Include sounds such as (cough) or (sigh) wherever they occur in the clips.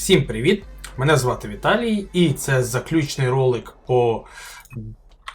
Всім привіт! Мене звати Віталій, і це заключний ролик по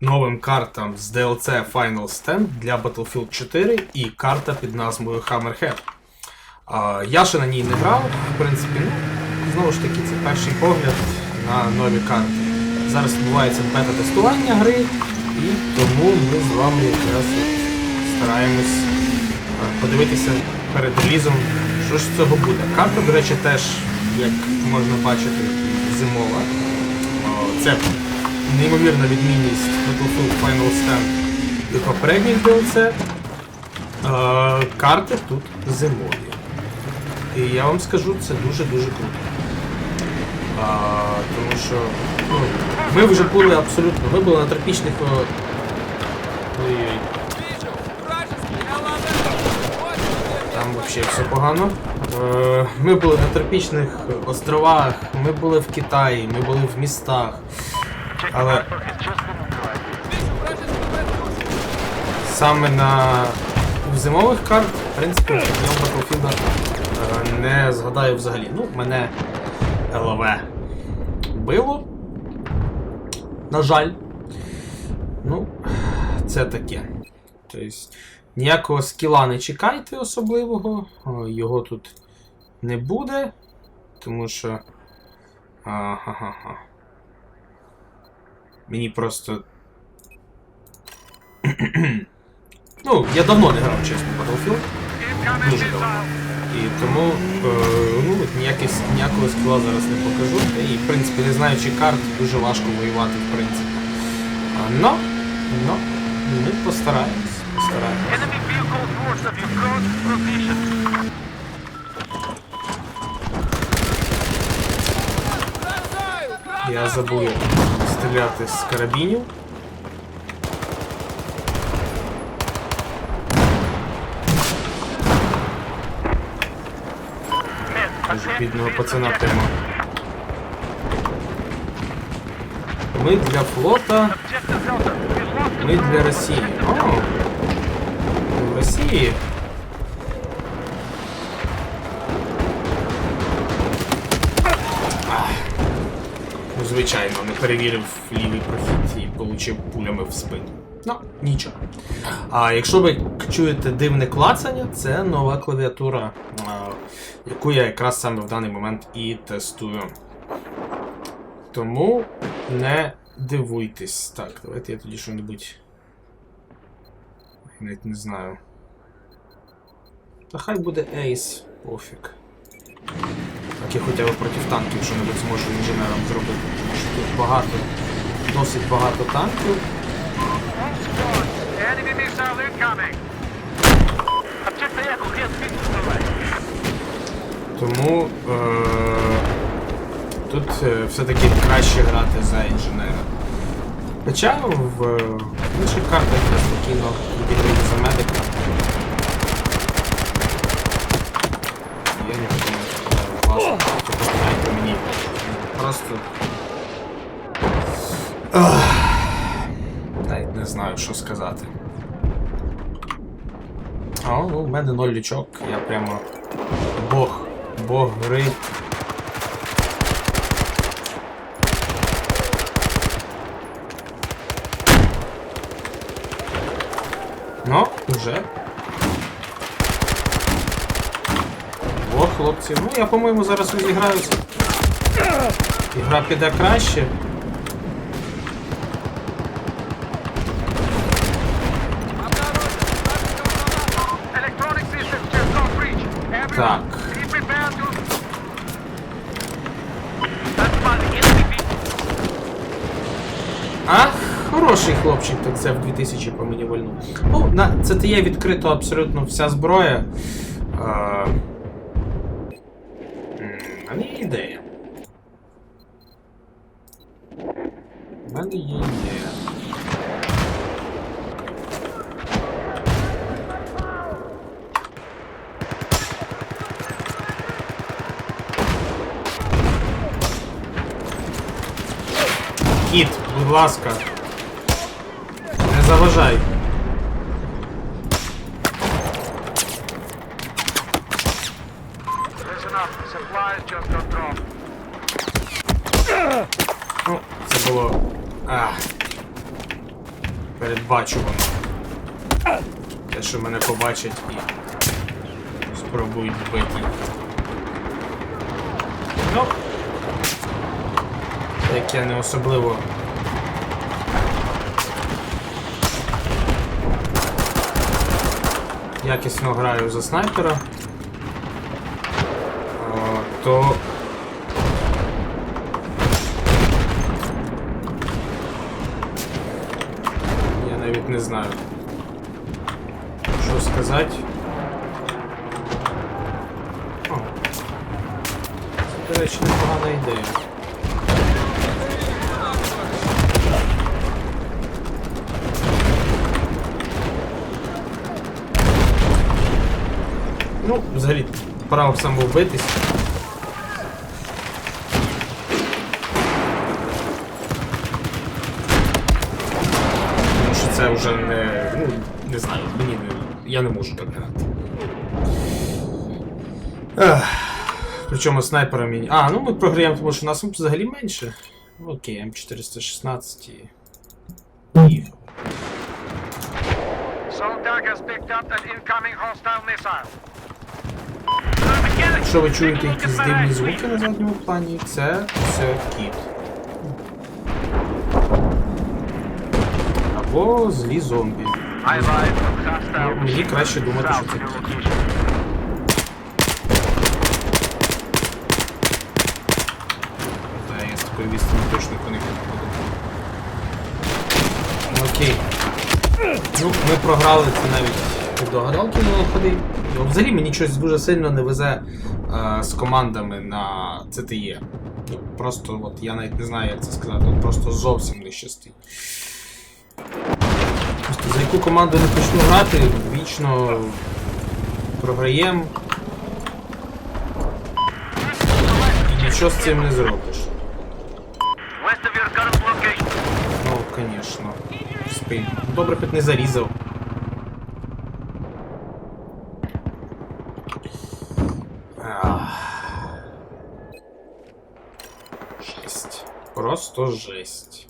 новим картам з DLC Final Stand для Battlefield 4 і карта під назвою Hammerhead. А, я ще на ній не грав, в принципі, ну, знову ж таки, це перший погляд на нові карти. Зараз відбувається бета-тестування гри, і тому ми з вами якраз стараємось подивитися перед релізом, що ж з цього буде. Карта, до речі, теж, як можна бачити, зимова. Це неймовірна відмінність Battlefield Final Stand від попередніх DLC. Е, Карти тут зимові. І я вам скажу, це дуже-дуже круто. А, тому що ну, ми вже були абсолютно. Ми були на тропічних. Ой-ой. Там взагалі все погано. Е, Ми були на тропічних островах, ми були в Китаї, ми були в містах. Але саме на зимових карт, в принципі, я Battlefield е, не згадаю взагалі. Ну, мене ЛВ било. На жаль. Ну, це таке. Тобто, ніякого скіла не чекайте особливого, його тут не буде, тому що. Ага-га. Мені просто. (clears throat) ну, я давно не грав, чесно, Battlefield. Дуже давно. І тому е, ну, ніякий, ніякого скіла зараз не покажу. І, в принципі, не знаючи карт, дуже важко воювати, в принципі. Но, но, ми постараємось. Я забув стріляти з карабінів. Бідного пацана прямо. Ми для флота, ми для Росії. О, Росії. Ну, звичайно, не перевірив лівий прохід і отримав пулями в спину. Ну, нічого. А якщо ви чуєте дивне клацання, це нова клавіатура, яку я якраз саме в даний момент і тестую. Тому не дивуйтесь. Так, давайте я тоді що-небудь. Навіть не знаю. Та хай буде Ейс, пофіг. Так я хоча б проти танків що-небудь зможу інженером зробити. Тому що тут багато, досить багато танків. Тому е- тут е, все-таки краще грати за інженера. Хоча в е, інших картах я спокійно відіграю за медика. Я не хотів власне, що поставляйте мені. Просто. Ах, Навіть не знаю, що сказати. А, ну, у мене ноль лючок, я прямо бог, бог гри. Ну, вже. О, хлопці. Ну, я, по-моєму, зараз розіграюся. Ігра піде краще. Так. be prepared to... That's my enemy vehicle. А, хороший хлопчик, так це в 2000 по мені вольну. Ну, на CTE відкрито абсолютно вся зброя. А... м, У мене є ідея. Мене є. Кіт, будь ласка. Не заважай. Ну, це було. А, передбачувано. Те, що мене побачать і спробують вбити. Ну. Як я не особливо. Якісно граю за снайпера. То Я навіть не знаю. Що сказати. О. Це, до речі, непогана ідея. Ну, взагалі, право самовбитись. Тому що це вже не. Ну, не знаю, мені не. Я не можу так грати. Причому снайпера мені. А, ну ми програємо, тому що нас взагалі менше. Окей, М416 і. Soldier has picked up an incoming hostile missile. Якщо ви чуєте якісь дивні звуки на задньому плані, це все кіт. Або злі зомбі. Мені краще думати, що це кіт. Та я з такої відстані точно них не буду. Окей. Ну, ми програли це навіть від догадалки не виходить. Ну, Взагалі мені щось дуже сильно не везе е, з командами на CTE. Просто от я навіть не знаю, як це сказати, от просто зовсім не щастить. Просто за яку команду не почну грати, вічно програємо. І нічого з цим не зробиш. Ну. В спину. Добре, хоч не зарізав. Ах. Жесть. Просто жесть.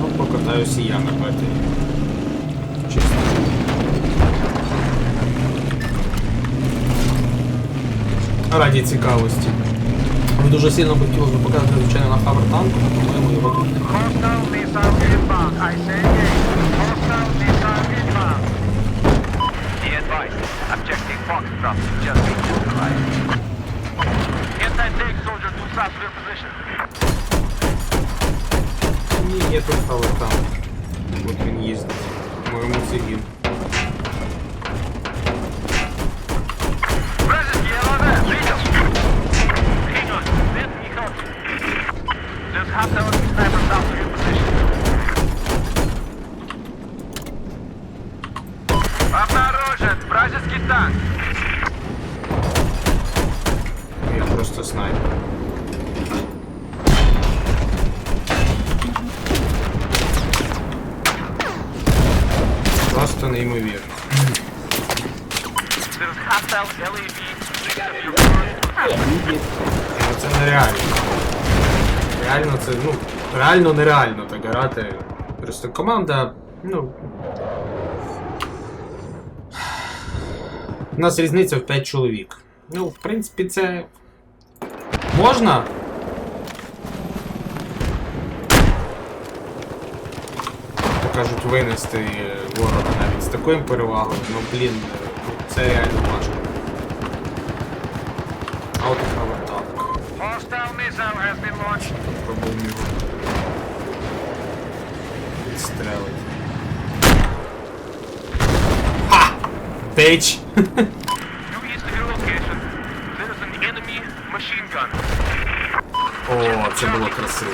Ну, покатаюсь і я на беті. Чесно. Раді цікавості. Мені дуже сильно б хотілося б показати, звичайно, на хавер танку, але по-моєму його тут Be advised. Objective Foxtrot just being neutralized. Anti-tank soldier to south your position. Ні, є танк. Просто неймовірно. Ну, Це нереально. Реально це, ну, реально нереально так грати. Просто команда, ну. У нас різниця в 5 чоловік. Ну, в принципі, це. Можна? Кажуть, винести ворога з такою перевагою, ну блін, це реально важко. А от launched. Пробуємо його відстрелити. Ха! Gun. О, це було красиво.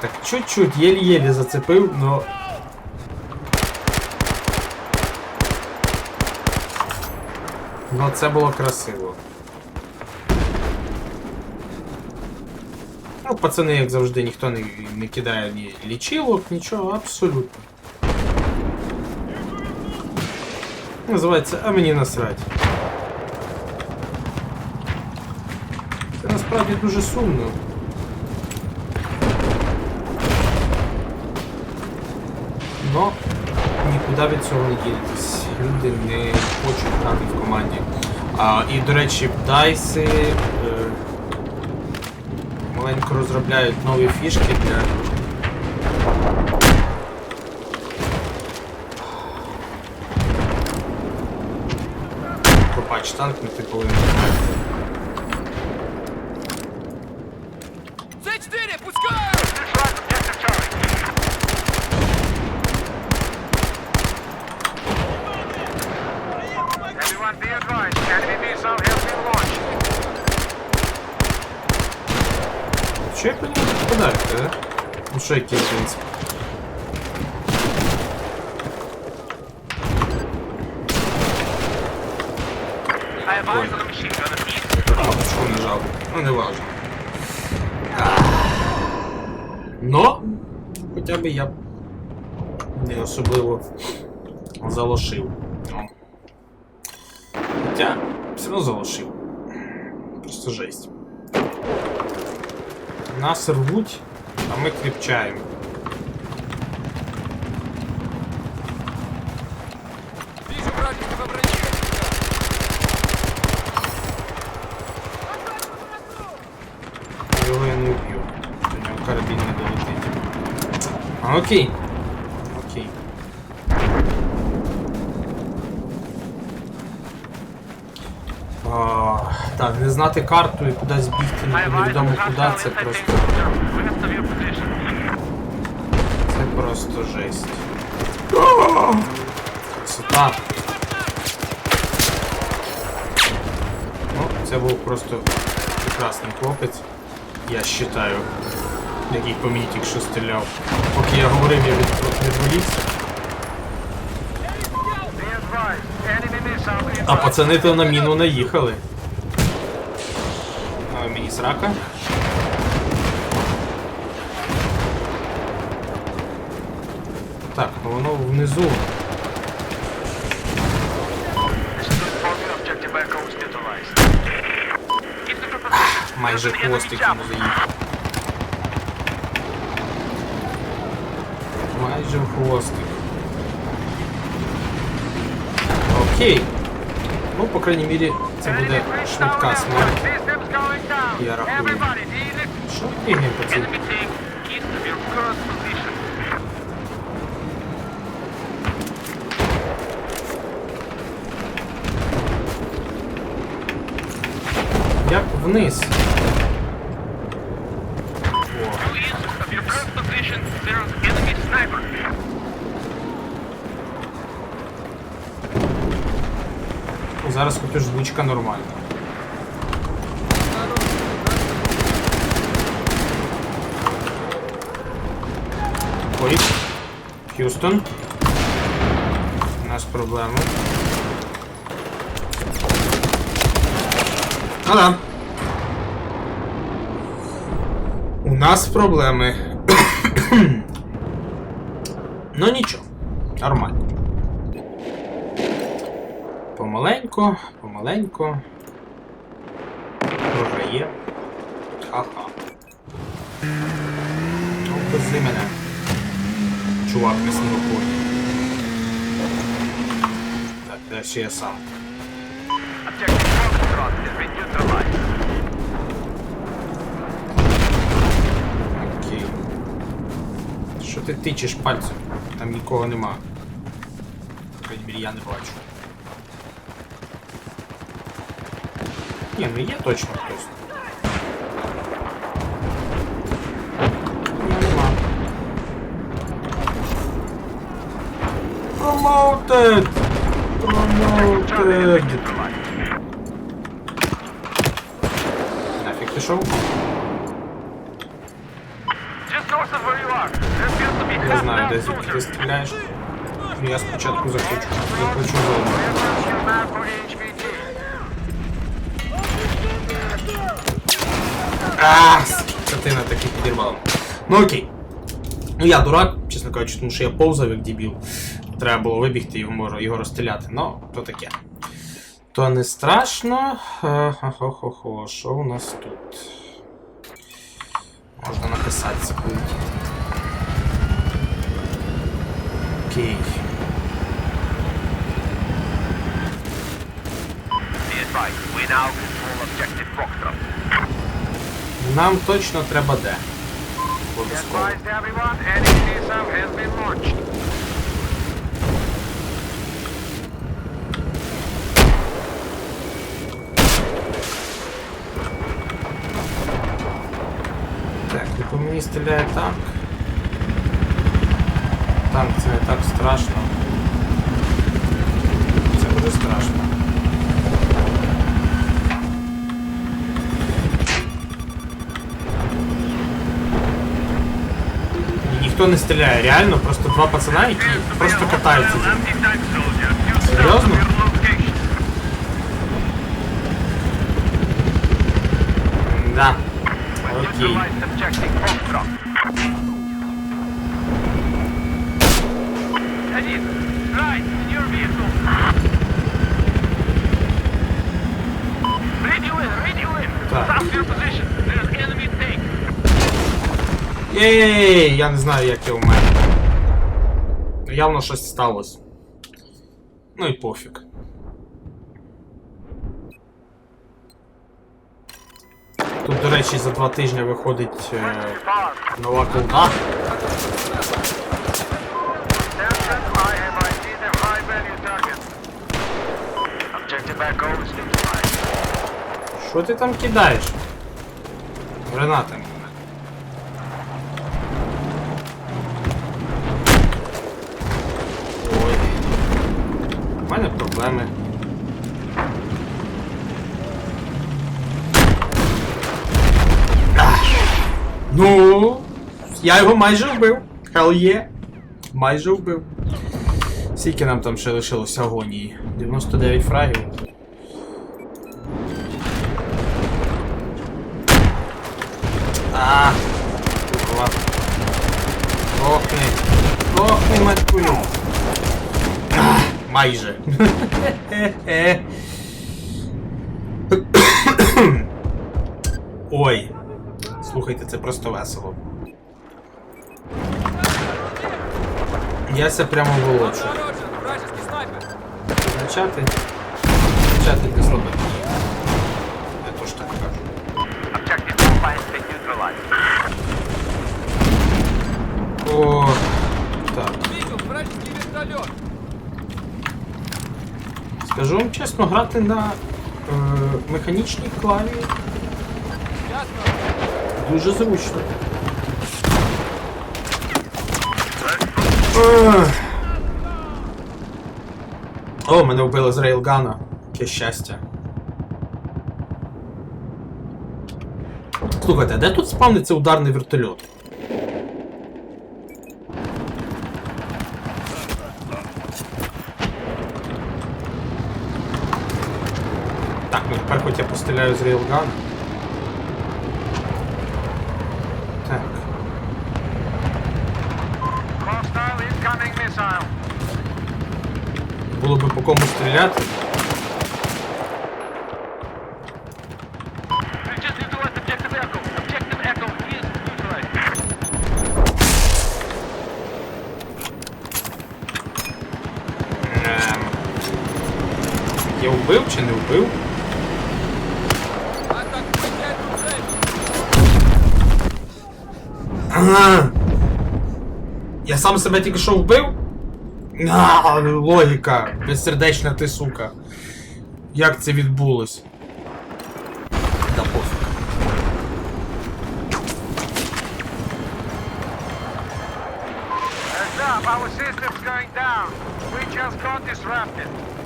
Так чуть-чуть, єлі-єлі зацепив, но. Ну це було красиво. Ну, пацани, як завжди, ніхто не, не кидає ні лічилок, нічого, абсолютно. Називається, а мені насрать. Це насправді дуже сумно. Но нікуди від цього не ділитись. Люди не хочуть грати в команді. А, і, до речі, дайси е, маленько розробляють нові фішки для. Пробач, танк не ти повинен. С4, пускай! Що як по ньому попадаєте, да? Ну що який принцип? I advise on the machine gun. А, що нажав? Ну не важно. Но, хоча б я не особливо залошив. Ну. Хоча, все одно залошив. Просто жесть. Нас рвуть, а ми кріпчаємо. Його я не вб'ю. До нього не долетить. Окей. А, так, не знати карту і кудись бігти I не- advise невідоmo on куди, це просто. Це просто жесть. Красота. Ну, це був просто прекрасний хлопець. Я считаю, який по мені тільки що стріляв. Поки я говорив, я від- відволікся. А пацани то на міну наїхали. А мені срака. Так, ну воно внизу. This is good target objective Echo is neutralized. Keep the position. Майже Enemy хвостик chopper. йому заїхав. Майже в хвостик. Окей. Ну, по крайній мірі, це буде Enemy швидка breach смерть. Systems going down. Я рахую. Everybody, easy. Що бігає по цій? Enemy team, east of your Ой. Х'юстон. У нас проблеми. А да. У нас проблеми. ну нічого. Нормально. Помаленько, помаленько. Програє. Ха-ха. Ну, мене. Чувак на снігоході. Так, де ще я сам. Objective Foxtrot has been neutralized. Окей. Що ти тичеш пальцем? Там нікого нема. По крайній мірі, я не бачу. Ні, ну є точно хтось. There appears to be Я half знаю, down де звідки ти soldiers. стріляєш. Ну, Я спочатку захочу. Захочу зону. Where's your map for HVT? А, скотина таки підірвала. Ну окей. Ну я дурак, чесно кажучи, тому що я повзав як дебіл. Треба було вибігти його, його розстріляти. Ну, то таке. то не страшно. Е, Хо-хо-хо, що у нас тут? Можна написати секунду. Окей. Нам точно треба де. Обов'язково. мені стріляє танк. Танк це не так страшно. Це буде страшно. І Ніхто не стріляє, реально, просто два пацана, які просто катаються. зі мною. Anti-tank soldier. Серйозно? Your location. Да. Окей. Neutralized objective Foxtrot. Один. Right, in your vehicle. Read you in, read you in. Так. Stop your position. There's enemy tank. Єй, я не знаю, як я вмер. Ну, Явно щось сталося. Ну і пофіг. Речі, за два тижні виходить е, нова колда. Що ти там кидаєш? Гранатами. Ой. У мене проблеми. Ах. Ну, я його майже вбив. Hell є. Майже вбив. Скільки нам там ще лишилося агонії? 99 фрагів. А, курва. Охни. Охни. А, майже. Ой. Слухайте, це просто весело. Я це прямо волочу. Почати. Почати не зробити. Я теж так кажу. О, так. Скажу вам чесно, грати на е, механічній клаві дуже зручно. О, мене вбили з рейлгана. Яке щастя. Слухайте, а де тут спавниться ударний вертольот? Так, ну тепер хоч я постріляю з рейлгана. Neutralized. Ем, Я вбив чи не вбив? Я сам себе тільки що вбив? А, логіка. Безсердечна ти сука. Як це відбулось? Да пофіг.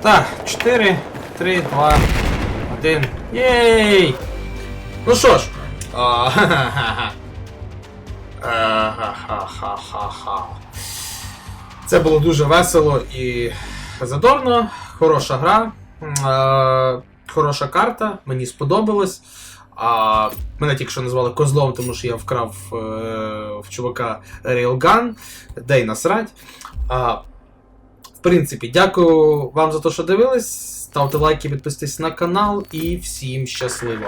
Так, 4, 3, 2, 1. Єй! Ну що ж. А, (laughs) ха-ха-ха. Це було дуже весело і задорно. Хороша гра. Е, Хороша карта, мені сподобалось. А, мене тільки що назвали козлом, тому що я вкрав е, в чувака Railgun. Де насрать. А, в принципі, дякую вам за те, що дивились. Ставте лайки, підписуйтесь на канал і всім щасливо!